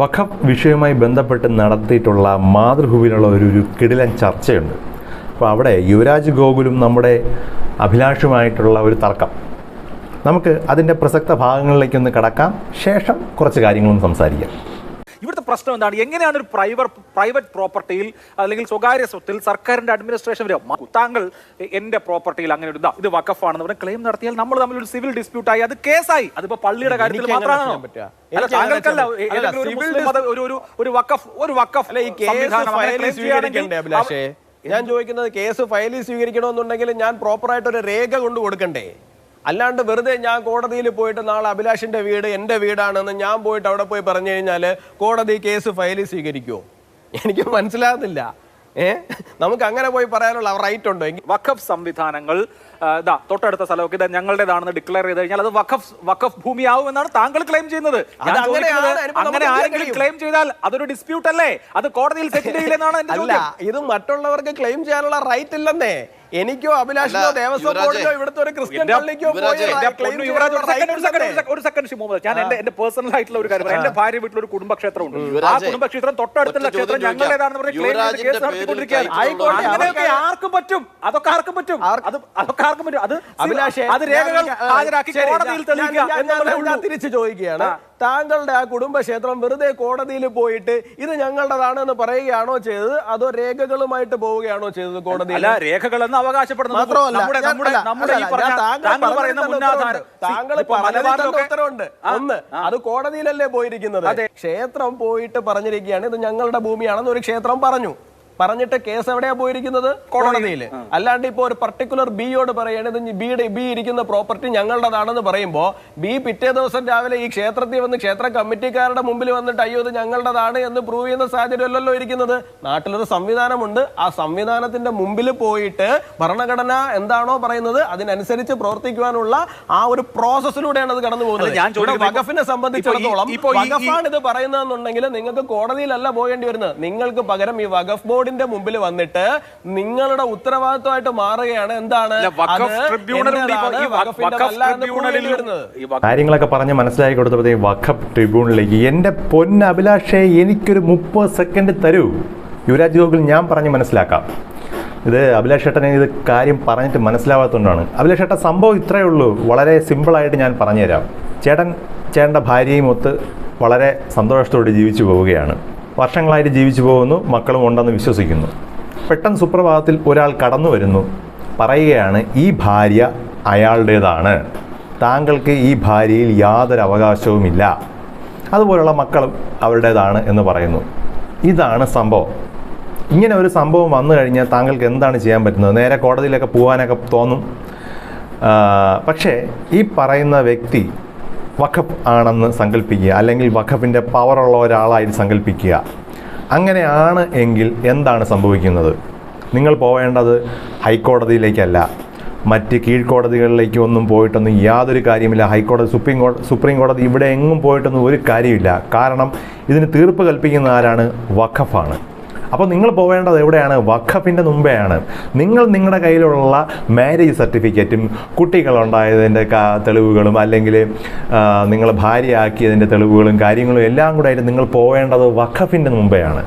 വഖഫ് വിഷയവുമായി ബന്ധപ്പെട്ട് നടത്തിയിട്ടുള്ള മാതൃഭൂമിയിലുള്ള ഒരു ഒരു കിടിലൻ ചർച്ചയുണ്ട്. അപ്പോൾ അവിടെ യുവരാജ് ഗോകുലും നമ്മുടെ അഭിലാഷുമായിട്ടുള്ള ഒരു തർക്കം. നമുക്ക് അതിന്റെ പ്രസക്ത ഭാഗങ്ങളിലേക്കൊന്ന് കടക്കാം. ശേഷം കുറച്ച് കാര്യങ്ങളും സംസാരിക്കാം. പ്രശ്നം എന്താണ്? എങ്ങനെയാണ് ഒരു പ്രൈവറ്റ് പ്രൈവറ്റ് പ്രോപ്പർട്ടിയിൽ അല്ലെങ്കിൽ സ്വകാര്യ സ്വത്തിൽ സർക്കാരിന്റെ അഡ്മിനിസ്ട്രേഷൻ വരിക മ- താങ്കൾ എന്റെ പ്രോപ്പർട്ടിയിൽ അങ്ങനെ ഒരു ഇതാ വക്കഫാണെന്ന് പറഞ്ഞ് ക്ലെയിം നടത്തിയാൽ നമ്മൾ തമ്മിൽ ഒരു സിവിൽ ഡിസ്പ്യൂട്ട് ആയി അത് കേസായി. അതിപ്പോ പള്ളിയുടെ കാര്യത്തിൽ മാത്രമാണ്? താങ്കൾക്കല്ല ഒരു ഒരു വക്കഫ് വക്കഫ് ഞാൻ ചോദിക്കുന്നത് കേസ് ഫയലിൽ സ്വീകരിക്കണമെന്നുണ്ടെങ്കിൽ ഞാൻ പ്രോപ്പറായിട്ട് ഒരു രേഖ കൊണ്ട് കൊടുക്കണ്ടേ? അല്ലാണ്ട് വെറുതെ ഞാൻ കോടതിയിൽ പോയിട്ട് നാളെ അഭിലാഷിന്റെ വീട് എന്റെ വീടാണെന്ന് ഞാൻ പോയിട്ട് അവിടെ പോയി പറഞ്ഞു കഴിഞ്ഞാൽ കോടതി കേസ് ഫയലിൽ സ്വീകരിക്കുമോ എനിക്ക് മനസ്സിലാകുന്നില്ല. ഏ? നമുക്ക് അങ്ങനെ പോയി പറയാനുള്ള റൈറ്റ് ഉണ്ടോ? വഖഫ് സംവിധാനങ്ങൾ ഇതാ തൊട്ടടുത്ത സ്ഥലമൊക്കെ ഇത് ഞങ്ങളുടേതാണെന്ന് ഡിക്ലെയർ ചെയ്ത് കഴിഞ്ഞാൽ അത് വഖഫ് വഖഫ് ഭൂമിയാവും എന്നാണ് താങ്കൾ ക്ലെയിം ചെയ്യുന്നത്. അങ്ങനെ ആരെങ്കിലും ക്ലെയിം ചെയ്താൽ അതൊരു ഡിസ്പ്യൂട്ട് അല്ലേ? അത് കോടതിയിൽ സെറ്റിൽ ചെയ്യില്ലെന്നാണ് അല്ല ഇത് മറ്റുള്ളവർക്ക് ക്ലെയിം ചെയ്യാനുള്ള റൈറ്റ് ഇല്ലെന്നേ. എനിക്കോ അഭിലാഷിനോ ദേവസ്വം ബോർഡിനോ ഇവിടുത്തെ ഒരു ക്രിസ്ത്യൻ പള്ളിക്കോ ഒരു സെക്കൻഡ് മുഹമ്മദ് ഞാൻ എന്റെ എന്റെ പേഴ്സണൽ ആയിട്ടുള്ള ഒരു കാര്യം. എന്റെ ഭാര്യ വീട്ടിൽ ഒരു കുടുംബക്ഷേത്രം ഉണ്ട് ആ കുടുംബക്ഷേത്രം തൊട്ടടുത്തുള്ള ക്ഷേത്രം ഞങ്ങളുടേതാണെന്ന് പറഞ്ഞ് ക്ലെയിം ചെയ്ത് യുവരാജിന്റെ കേസ് നടത്തിക്കൊണ്ടിരിക്കുകയാണ് ആയിക്കോട്ടെ, അങ്ങനെയൊക്കെ ആർക്കും പറ്റും? അതൊക്കെ ആർക്കും പറ്റും? അത് അതൊക്കെ ആർക്കും പറ്റും? അത് അഭിലാഷേ അത് രേഖകൾ ഹാജരാക്കി കോടതിയിൽ തെളിയിക്കുക എന്നുള്ളതേ ഉള്ളൂ. തിരിച്ചു ചോദിക്കുകയാണ്. താങ്കളുടെ ആ കുടുംബക്ഷേത്രം വെറുതെ കോടതിയിൽ പോയിട്ട് ഇത് ഞങ്ങളുടേതാണ് എന്ന് പറയുകയാണോ ചെയ്തത്? അതോ രേഖകളുമായിട്ട് പോവുകയാണോ ചെയ്തത് കോടതിയിൽ? അല്ല അവകാശപ്പെടുന്നത് മാത്രമല്ല താങ്കൾ ഉത്തരവുണ്ട്. ഒന്ന് അത് കോടതിയിലല്ലേ പോയിരിക്കുന്നത്? അതെ. ക്ഷേത്രം പോയിട്ട് പറഞ്ഞിരിക്കുകയാണ് ഇത് ഞങ്ങളുടെ ഭൂമിയാണെന്ന് ഒരു ക്ഷേത്രം പറഞ്ഞു. പറഞ്ഞിട്ട് കേസ് എവിടെയാ പോയിരിക്കുന്നത്? കോടതിയിൽ അല്ലാണ്ട് ഇപ്പോ ഒരു പർട്ടിക്കുലർ ബിയോട് പറയാണ് ഇത് ബിയുടെ ബി ഇരിക്കുന്ന പ്രോപ്പർട്ടി ഞങ്ങളുടേതാണെന്ന് പറയുമ്പോ ബി പിറ്റേ ദിവസം രാവിലെ ഈ ക്ഷേത്രത്തിൽ വന്ന് ക്ഷേത്ര കമ്മിറ്റിക്കാരുടെ മുമ്പിൽ വന്നിട്ട് അയ്യോ ഇത് ഞങ്ങളുടേതാണ് എന്ന് പ്രൂവ് ചെയ്യുന്ന സാഹചര്യമല്ലല്ലോ ഇരിക്കുന്നത്. നാട്ടിലൊരു സംവിധാനമുണ്ട്. ആ സംവിധാനത്തിന്റെ മുമ്പിൽ പോയിട്ട് ഭരണഘടന എന്താണോ പറയുന്നത് അതിനനുസരിച്ച് പ്രവർത്തിക്കുവാനുള്ള ആ ഒരു പ്രോസസ്സിലൂടെയാണ് അത് കടന്നു പോകുന്നത്. വകഫിനെ സംബന്ധിച്ചിടത്തോളം ഇത് പറയുന്നതെന്നുണ്ടെങ്കിൽ നിങ്ങൾക്ക് കോടതിയിലല്ല പോകേണ്ടി വരുന്നത്. നിങ്ങൾക്ക് പകരം ഈ വഖഫ് ബോർഡിന്റെ മുമ്പിൽ വന്നിട്ട് നിങ്ങളുടെ ഉത്തരവാദിത്വമായിട്ട് മാറുകയാണ്. എന്താണ്? കാര്യങ്ങളൊക്കെ പറഞ്ഞ് മനസ്സിലാക്കി കൊടുത്തപ്പോഴത്തേക്ക് വഖഫ് ട്രിബ്യൂണലിലേക്ക് എന്റെ പൊന്ന അഭിലാഷേ എനിക്കൊരു മുപ്പത് സെക്കൻഡ് തരൂ. യുവരാജ് ഗോകുൽ ഞാൻ പറഞ്ഞ് മനസ്സിലാക്കാം. ഇത് അഭിലാഷ് ഏട്ടനെ ഇത് കാര്യം പറഞ്ഞിട്ട് മനസ്സിലാവാത്തതുകൊണ്ടാണ്. അഭിലാഷ് ചേട്ടൻ സംഭവം ഇത്രയേ ഉള്ളൂ. വളരെ സിമ്പിളായിട്ട് ഞാൻ പറഞ്ഞുതരാം. ചേട്ടൻ ചേട്ടന്റെ ഭാര്യയും ഒത്ത് വളരെ സന്തോഷത്തോടെ ജീവിച്ചു പോവുകയാണ്. വർഷങ്ങളായിട്ട് ജീവിച്ചു പോകുന്നു മക്കളും ഉണ്ടെന്ന് വിശ്വസിക്കുന്നു. പെട്ടെന്ന് സുപ്രഭാതത്തിൽ ഒരാൾ കടന്നു വരുന്നു പറയുകയാണ് ഈ ഭാര്യ അയാളുടേതാണ്. താങ്കൾക്ക് ഈ ഭാര്യയിൽ യാതൊരു അവകാശവുമില്ല. അതുപോലുള്ള മക്കളും അവരുടേതാണ് എന്ന് പറയുന്നു. ഇതാണ് സംഭവം. ഇങ്ങനെ ഒരു സംഭവം വന്നു കഴിഞ്ഞാൽ താങ്കൾക്ക് എന്താണ് ചെയ്യാൻ പറ്റുന്നത്? നേരെ കോടതിയിലൊക്കെ പോകാനൊക്കെ തോന്നും. പക്ഷേ ഈ പറയുന്ന വ്യക്തി വഖഫ് ആണെന്ന് സങ്കല്പിക്കുക അല്ലെങ്കിൽ വഖഫിന്റെ പവറുള്ള ഒരാളായി സങ്കല്പിക്കുക അങ്ങനെയാണ് എങ്കിൽ എന്താണ് സംഭവിക്കുന്നത്? നിങ്ങൾ പോവേണ്ടത് ഹൈക്കോടതിയിലേക്കല്ല. മറ്റ് കീഴ്ക്കോടതികളിലേക്ക് ഒന്നും പോയിട്ടൊന്നും യാതൊരു കാര്യമില്ല. ഹൈക്കോടതി സുപ്രീം കോടതി സുപ്രീം കോടതി ഇവിടെ എങ്ങും പോയിട്ടൊന്നും ഒരു കാര്യമില്ല. കാരണം ഇതിന് തീർപ്പ് കൽപ്പിക്കുന്ന ആരാണ്? വഖഫാണ്. അപ്പോൾ നിങ്ങൾ പോവേണ്ടത് എവിടെയാണ്? വഖഫിന്റെ മുമ്പെയാണ്. നിങ്ങൾ നിങ്ങളുടെ കയ്യിലുള്ള മാരേജ് സർട്ടിഫിക്കറ്റും കുട്ടികളുണ്ടായതിന്റെ തെളിവുകളും അല്ലെങ്കിൽ നിങ്ങൾ ഭാര്യയാക്കിയതിന്റെ തെളിവുകളും കാര്യങ്ങളും എല്ലാം കൂടെ ആയിട്ട് നിങ്ങൾ പോവേണ്ടത് വഖഫിന്റെ മുമ്പെയാണ്.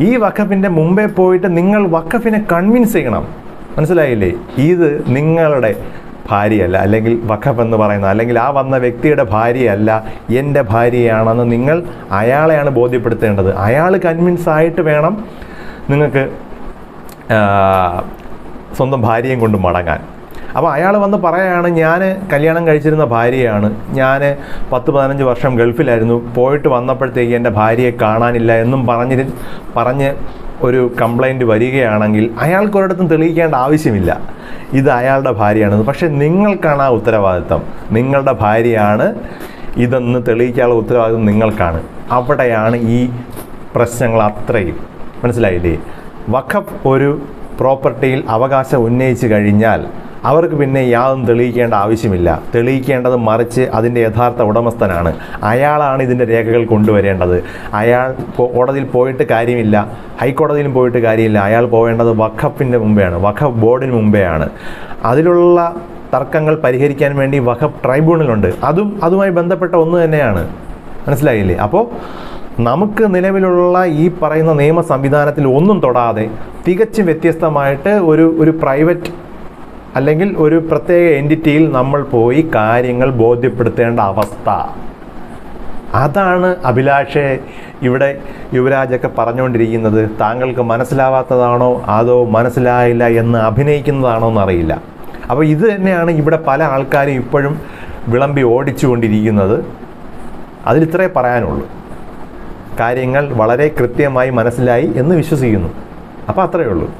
ഈ വഖഫിന്റെ മുമ്പേ പോയിട്ട് നിങ്ങൾ വഖഫിനെ കൺവിൻസ് ചെയ്യണം. മനസ്സിലായില്ലേ? ഇത് നിങ്ങളുടെ ഭാര്യയല്ല അല്ലെങ്കിൽ വഖഫ് എന്ന് പറയുന്ന അല്ലെങ്കിൽ ആ വന്ന വ്യക്തിയുടെ ഭാര്യയല്ല എന്റെ ഭാര്യയാണെന്ന് നിങ്ങൾ അയാളെയാണ് ബോധ്യപ്പെടുത്തേണ്ടത്. അയാൾ കൺവിൻസ് ആയിട്ട് വേണം നിങ്ങൾക്ക് സ്വന്തം ഭാര്യയും കൊണ്ട് മടങ്ങാൻ. അപ്പോൾ അയാൾ വന്ന് പറയുകയാണ് ഞാൻ കല്യാണം കഴിച്ചിരുന്ന ഭാര്യയാണ്. ഞാൻ പത്ത് പതിനഞ്ച് വർഷം ഗൾഫിലായിരുന്നു. പോയിട്ട് വന്നപ്പോഴത്തേക്ക് എന്റെ ഭാര്യയെ കാണാനില്ല എന്നും പറഞ്ഞിട്ട് പറഞ്ഞ് ഒരു കംപ്ലൈന്റ് വരികയാണെങ്കിൽ അയാൾക്ക് ഒരിടത്തും തെളിയിക്കേണ്ട ആവശ്യമില്ല. ഇത് അയാളുടെ ഭാര്യയാണെന്ന്. പക്ഷേ നിങ്ങൾക്കാണ് ആ ഉത്തരവാദിത്തം. നിങ്ങളുടെ ഭാര്യയാണ് ഇതെന്ന് തെളിയിക്കാനുള്ള ഉത്തരവാദിത്തം നിങ്ങൾക്കാണ്. അവിടെയാണ് ഈ പ്രശ്നങ്ങൾ അത്രയും. മനസ്സിലായില്ലേ? വഖഫ് ഒരു പ്രോപ്പർട്ടിയിൽ അവകാശം ഉന്നയിച്ചു കഴിഞ്ഞാൽ അവർക്ക് പിന്നെ യാതൊന്നും തെളിയിക്കേണ്ട ആവശ്യമില്ല. തെളിയിക്കേണ്ടത് മറിച്ച് അതിന്റെ യഥാർത്ഥ ഉടമസ്ഥനാണ്. അയാളാണ് ഇതിന്റെ രേഖകൾ കൊണ്ടുവരേണ്ടത്. അയാൾ കോടതിയിൽ പോയിട്ട് കാര്യമില്ല. ഹൈക്കോടതിയിലും പോയിട്ട് കാര്യമില്ല. അയാൾ പോവേണ്ടത് വഖഫിന്റെ മുമ്പെയാണ്. വഖഫ് ബോർഡിന് മുമ്പെയാണ്. അതിലുള്ള തർക്കങ്ങൾ പരിഹരിക്കാൻ വേണ്ടി വഖഫ് ട്രൈബ്യൂണലുണ്ട്. അതും അതുമായി ബന്ധപ്പെട്ട ഒന്ന് തന്നെയാണ്. മനസ്സിലായില്ലേ? അപ്പോൾ നമുക്ക് നിലവിലുള്ള ഈ പറയുന്ന നിയമ സംവിധാനത്തിൽ ഒന്നും തൊടാതെ തികച്ചും വ്യത്യസ്തമായിട്ട് ഒരു ഒരു പ്രൈവറ്റ് അല്ലെങ്കിൽ ഒരു പ്രത്യേക എന്റിറ്റിയിൽ നമ്മൾ പോയി കാര്യങ്ങൾ ബോധ്യപ്പെടുത്തേണ്ട അവസ്ഥ. അതാണ് അഭിലാഷെ ഇവിടെ യുവരാജൊക്കെ പറഞ്ഞുകൊണ്ടിരിക്കുന്നത്. താങ്കൾക്ക് മനസ്സിലാവാത്തതാണോ? അതോ മനസ്സിലായില്ല എന്ന് അഭിനയിക്കുന്നതാണോ എന്നറിയില്ല. അപ്പോൾ ഇത് തന്നെയാണ് ഇവിടെ പല ആൾക്കാരും ഇപ്പോഴും വിളമ്പി ഓടിച്ചുകൊണ്ടിരിക്കുന്നത്. അതിലിത്രേ പറയാനുള്ളൂ. കാര്യങ്ങൾ വളരെ കൃത്യമായി മനസ്സിലായി എന്ന് വിശ്വസിക്കുന്നു. അപ്പോൾ അത്രയേ ഉള്ളൂ.